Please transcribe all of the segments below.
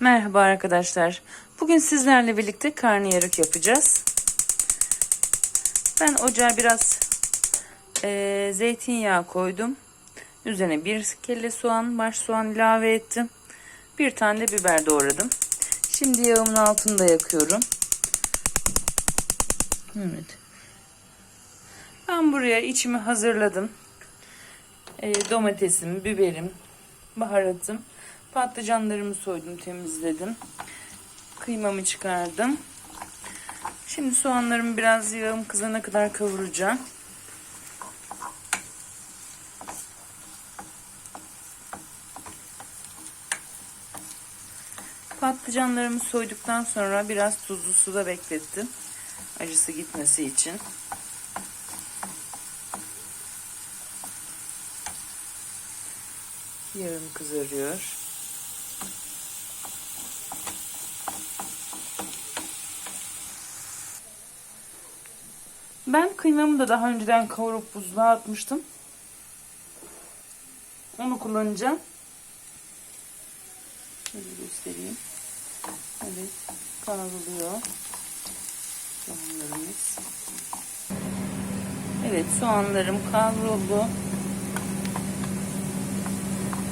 Merhaba arkadaşlar. Bugün sizlerle birlikte karnıyarık yapacağız. Ben ocağa biraz eee, zeytinyağı koydum. Üzerine bir kelle soğan, baş soğan ilave ettim. Bir tane de biber doğradım. Şimdi yağımın altında yakıyorum. Evet. Ben buraya içimi hazırladım. Eee, domatesim, biberim, baharatım. Patlıcanlarımı soydum, temizledim. Kıymamı çıkardım. Şimdi soğanlarımı biraz yağım kızana kadar kavuracağım. Patlıcanlarımı soyduktan sonra biraz tuzlu suda beklettim. Acısı gitmesi için. Yağım kızarıyor. Ben kıymamı da daha önceden kavurup buzluğa atmıştım. Onu kullanacağım. Şöyle göstereyim. Evet, kavruluyor. Soğanlarımız. Evet, soğanlarım kavruldu.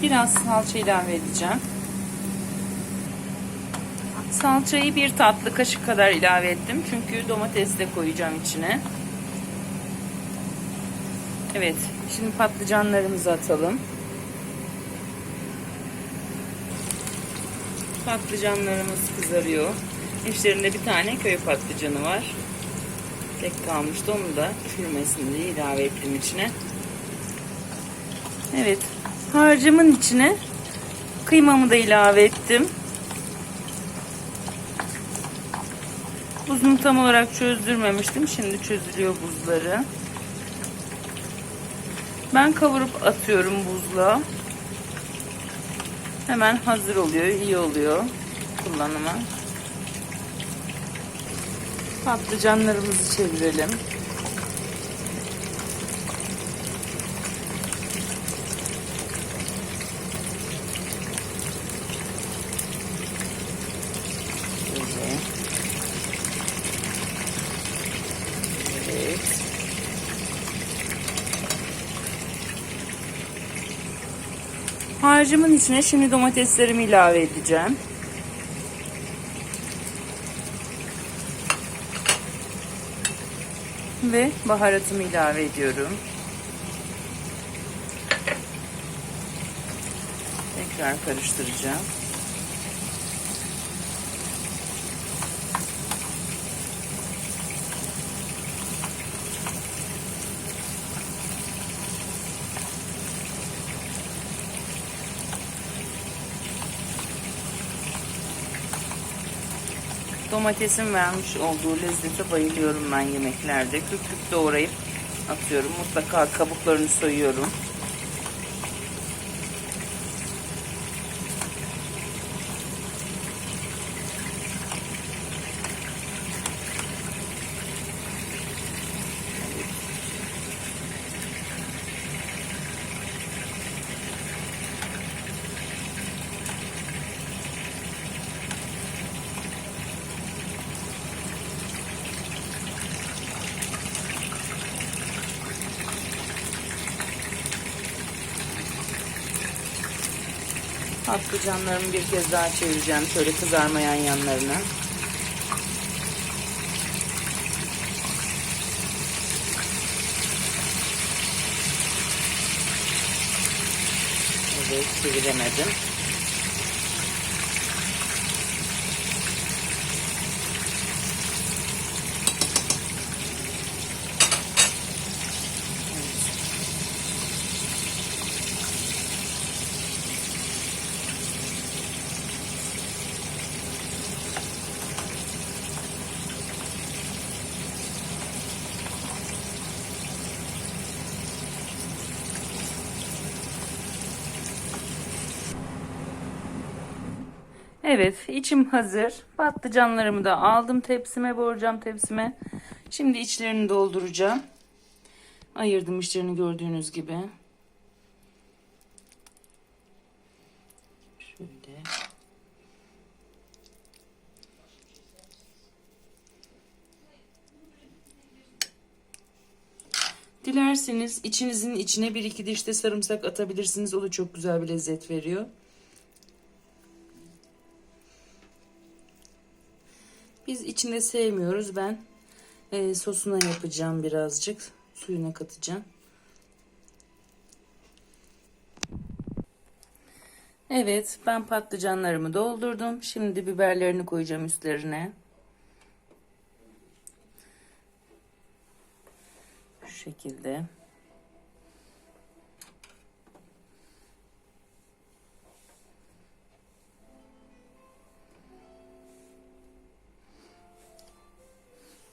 Biraz salça ilave edeceğim. Salçayı bir tatlı kaşık kadar ilave ettim. Çünkü domates de koyacağım içine. Evet. Şimdi patlıcanlarımızı atalım. Patlıcanlarımız kızarıyor. İçlerinde bir tane köy patlıcanı var. Tek kalmıştı. Onu da çürümesin diye ilave ettim içine. Evet. Harcımın içine kıymamı da ilave ettim. Buzunu tam olarak çözdürmemiştim. Şimdi çözülüyor buzları. Ben kavurup atıyorum buzluğa. Hemen hazır oluyor. iyi oluyor kullanıma. Patlıcanlarımızı çevirelim. Şöyle. Evet. Harcımın içine şimdi domateslerimi ilave edeceğim. Ve baharatımı ilave ediyorum. Tekrar karıştıracağım. Domatesin vermiş olduğu lezzete bayılıyorum ben yemeklerde. Küp küp doğrayıp atıyorum. Mutlaka kabuklarını soyuyorum. Patlıcanlarımı bir kez daha çevireceğim. Şöyle kızarmayan yanlarını. Evet çeviremedim. Evet içim hazır. Patlıcanlarımı da aldım tepsime borcam tepsime. Şimdi içlerini dolduracağım. Ayırdım içlerini gördüğünüz gibi. Şöyle. Dilerseniz içinizin içine bir iki diş de sarımsak atabilirsiniz. O da çok güzel bir lezzet veriyor. Biz içinde sevmiyoruz. Ben e, sosuna yapacağım birazcık. Suyuna katacağım. Evet, ben patlıcanlarımı doldurdum. Şimdi biberlerini koyacağım üstlerine. Şu şekilde.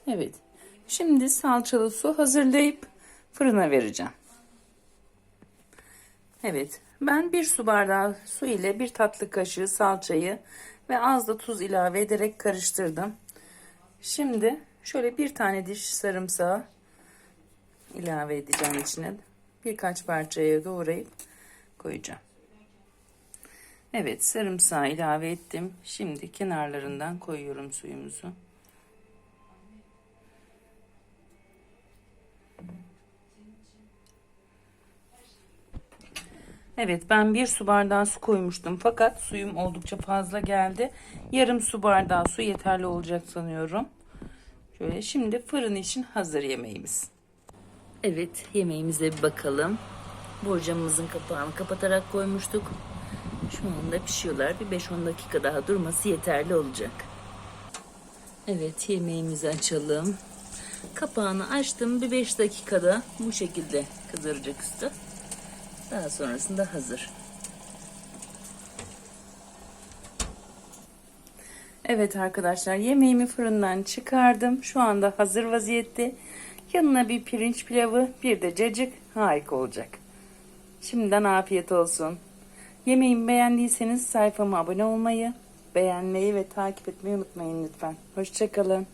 Evet. Şimdi salçalı su hazırlayıp fırına vereceğim. Evet. Ben bir su bardağı su ile bir tatlı kaşığı salçayı ve az da tuz ilave ederek karıştırdım. Şimdi şöyle bir tane diş sarımsağı ilave edeceğim içine. Birkaç parçaya doğrayıp koyacağım. Evet sarımsağı ilave ettim. Şimdi kenarlarından koyuyorum suyumuzu. Evet ben bir su bardağı su koymuştum fakat suyum oldukça fazla geldi. Yarım su bardağı su yeterli olacak sanıyorum. Şöyle şimdi fırın için hazır yemeğimiz. Evet yemeğimize bir bakalım. Borcamımızın kapağını kapatarak koymuştuk. Şu anda pişiyorlar. Bir 5-10 dakika daha durması yeterli olacak. Evet yemeğimizi açalım. Kapağını açtım. Bir 5 dakikada bu şekilde kızaracak üstü. Daha sonrasında hazır. Evet arkadaşlar yemeğimi fırından çıkardım. Şu anda hazır vaziyette. Yanına bir pirinç pilavı bir de cacık harika olacak. Şimdiden afiyet olsun. Yemeğimi beğendiyseniz sayfama abone olmayı, beğenmeyi ve takip etmeyi unutmayın lütfen. Hoşçakalın.